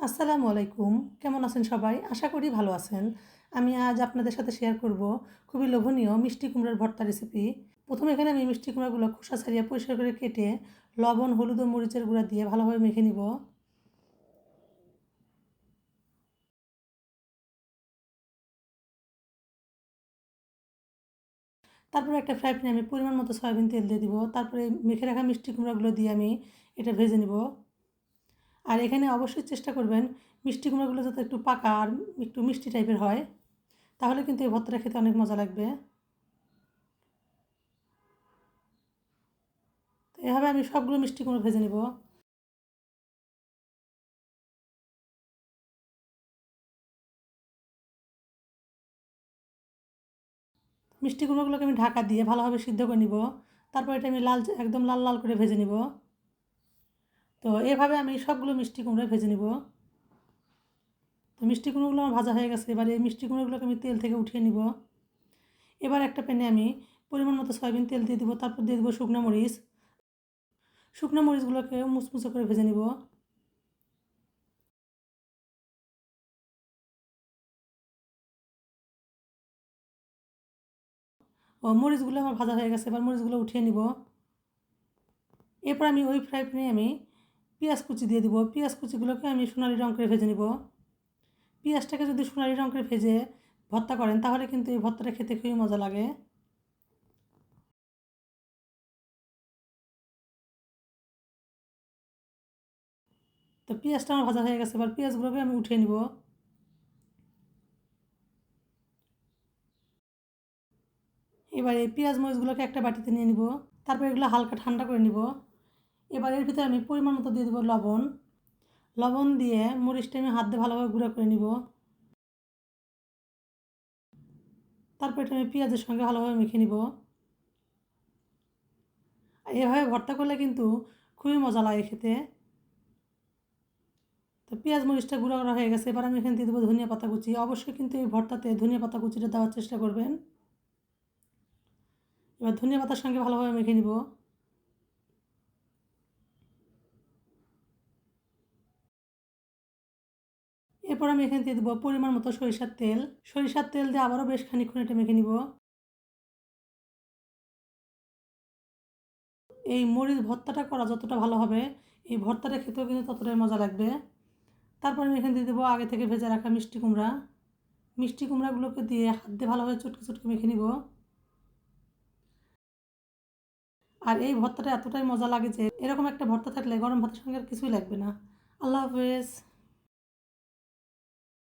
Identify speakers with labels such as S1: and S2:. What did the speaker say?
S1: আসসালামু আলাইকুম। কেমন আছেন সবাই? আশা করি ভালো আছেন। আমি আজ আপনাদের সাথে শেয়ার করব খুবই লোভনীয় মিষ্টি কুমড়ার ভর্তা রেসিপি প্রথমে এখানে আমি মিষ্টি কুমড়াগুলো খোসা ছাড়িয়ে পরিষ্কার করে কেটে লবণ, হলুদ ও মরিচের গুঁড়া দিয়ে ভালোভাবে মেখে নিব। তারপরে একটা ফ্রাই প্যানে আমি পরিমাণ মতো সয়াবিন তেল দিয়ে দিব। তারপরে মেখে রাখা মিষ্টি কুমড়াগুলো দিয়ে আমি এটা ভেজে নিব। আর এখানে অবশ্যই চেষ্টা করবেন মিষ্টি কুমড়োগুলো যাতে একটু পাকা আর একটু মিষ্টি টাইপের হয়, তাহলে কিন্তু এই ভর্তাটা খেতে অনেক মজা লাগবে। তো এভাবে আমি সবগুলো মিষ্টি কুমড়ো ভেজে নেব। মিষ্টি কুমড়োগুলোকে আমি ঢাকা দিয়ে ভালোভাবে সিদ্ধ করে নিব। তারপর এটা আমি লাল, একদম লাল লাল করে ভেজে নিব। তো এভাবে আমি সবগুলো মিষ্টি কুমড়ো ভেজে নিব। তো মিষ্টি কুমড়োগুলো আমার ভাজা হয়ে গেছে, এবার এই মিষ্টি কুমড়োগুলোকে আমি তেল থেকে উঠিয়ে নিব। এবার একটা প্যানে আমি পরিমাণ মতো সয়াবিন তেল দিয়ে দেবো, তারপর দিয়ে দেবো শুকনো মরিচ। শুকনো মরিচগুলোকে মুচমুচে করে ভেজে নিব। ও, মরিচগুলো আমার ভাজা হয়ে গেছে, এবার মরিচগুলো উঠিয়ে নিব। এরপর আমি ওই ফ্রাই প্যানে আমি পেঁয়াজ কুচি দিয়ে দিব। পেঁয়াজ কুচিগুলোকে আমি সোনালি রঙ করে ভেজে নিব। পেঁয়াজটাকে যদি সোনালি রঙ করে ভেজে ভর্তা করেন, তাহলে কিন্তু এই ভর্তাটা খেতে খুবই মজা লাগে। তো পেঁয়াজটা আমার ভাজা হয়ে গেছে, এবার পেঁয়াজগুলোকে আমি উঠিয়ে নিব। এবার এই পেঁয়াজ মরিচগুলোকে একটা বাটিতে নিয়ে নিব। তারপর এগুলো হালকা ঠান্ডা করে নিব। এবার এর ভিতরে আমি পরিমাণ মতো দিয়ে দেবো লবণ। লবণ দিয়ে মরিচটা আমি হাত দিয়ে ভালোভাবে গুঁড়া করে নিব। তারপর এটা আমি পেঁয়াজের সঙ্গে ভালোভাবে মেখে নিব। এভাবে ভর্তা করলে কিন্তু খুবই মজা লাগে খেতে। তো পেঁয়াজ মরিচটা গুঁড়া করা হয়ে গেছে, এবার আমি এখানে দিয়ে দেবো ধনিয়া পাতা কুচি। অবশ্যই কিন্তু এই ভর্তাতে ধনিয়া পাতা কুচিটা দেওয়ার চেষ্টা করবেন। এবার ধনিয়া পাতার সঙ্গে ভালোভাবে মেখে নিব। এরপর আমি এখানে দিয়ে দেবো পরিমাণ মতো সরিষার তেল। সরিষার তেল দিয়ে আবারও বেশ খানিক্ষণ এটা মেখে নিব। এই মরিচ ভর্তাটা করা যতটা ভালো হবে, এই ভর্তাটা খেতেও কিন্তু ততটাই মজা লাগবে। তারপর আমি এখানে দিয়ে দেবো আগে থেকে ভেজে রাখা মিষ্টি কুমড়া। মিষ্টি কুমড়াগুলোকে দিয়ে হাত দিয়ে ভালোভাবে চটকে চটকে মেখে নিব। আর এই ভর্তাটা এতটাই মজা লাগে যে, এরকম একটা ভর্তা থাকলে গরম ভাতের সঙ্গে আর কিছুই লাগবে না। আল্লাহ হাফেজ।